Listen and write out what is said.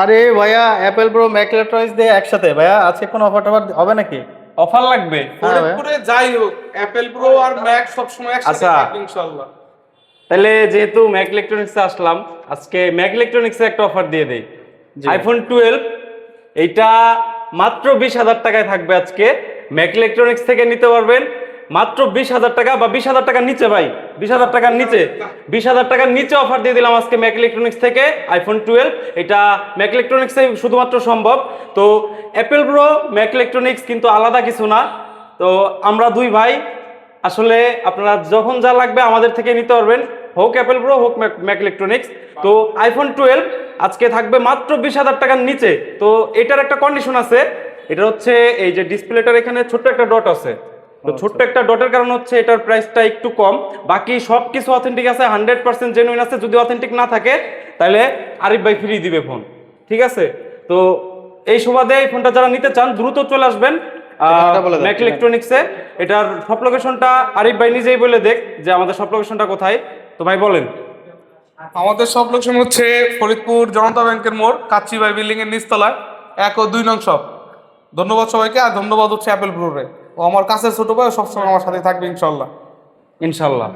আরে ভাইয়া Apple pro Mac electronics দিয়ে একসাথে। ভাইয়া আজকে কোনো অফার টফার হবে নাকি? অফার লাগবে। হ্যাঁ। ফরিদপুরে যাই হোক অ্যাপেল প্রো আর ম্যাক সবসময় একসাথে আচ্ছা। থাকবে ইনশাআল্লাহ। তাহলে যেহেতু ম্যাক ইলেকট্রনিক্সে আসলাম আজকে ম্যাক ইলেকট্রনিক্সে একটা অফার দিয়ে দেই। আইফোন টুয়েলভ এইটা মাত্র বিশ হাজার টাকায় থাকবে আজকে। ম্যাক ইলেকট্রনিক্স থেকে নিতে পারবেন। মাত্র বিশ হাজার টাকা বা বিশ হাজার টাকার নিচে ভাই, বিশ হাজার টাকার নিচে। বিশ হাজার টাকার নিচে অফার দিয়ে দিলাম আজকে ম্যাক ইলেকট্রনিক্স থেকে আইফোন টুয়েলভ এটা ম্যাক ইলেকট্রনিক্সে শুধুমাত্র সম্ভব। তো অ্যাপেল প্রো ম্যাক ইলেকট্রনিক্স কিন্তু আলাদা কিছু না। তো আমরা দুই ভাই, আসলে আপনারা যখন যা লাগবে আমাদের থেকে নিতে পারবেন। হোক অ্যাপেল প্রো হোক ম্যাক ইলেকট্রনিক্স তো আইফোন টুয়েলভ আজকে থাকবে মাত্র বিশ হাজার টাকার নিচে। তো এটার একটা কন্ডিশন আছে। এটা হচ্ছে এই যে ডিসপ্লেটার এখানে ছোট্ট একটা ডট আছে। তো ছোট্ট একটা ডটের কারণ হচ্ছে এটার প্রাইসটা একটু কম। বাকি সব কিছু অথেন্টিক আছে হান্ড্রেড পার্সেন্ট জেনুইন আছে। যদি অথেন্টিক না থাকে তাহলে আরিফ ভাই ফ্রি দিবে ফোন ঠিক আছে? তো এই সুবাদে এই ফোনটা যারা নিতে চান দ্রুত চলে আসবেন ম্যাক ইলেকট্রনিক্সে এটার সব লোকেশনটা আরিফ ভাই নিজেই বলে দেখ যে আমাদের সব লোকেশনটা কোথায়। তো ভাই বলেন। আমাদের সব লোকেশন হচ্ছে ফরিদপুর জনতা ব্যাংকের মোড় কাচ্চিবাই বিল্ডিং এর নিচতলায় এক ও দুই নং সব ধন্যবাদ সবাইকে আর ধন্যবাদ হচ্ছে অ্যাপেল প্রোরে ও আমার কাছের ছোট ভাই সবসময় আমার সাথে থাকবে ইনশাল্লাহ। ইনশাল্লাহ।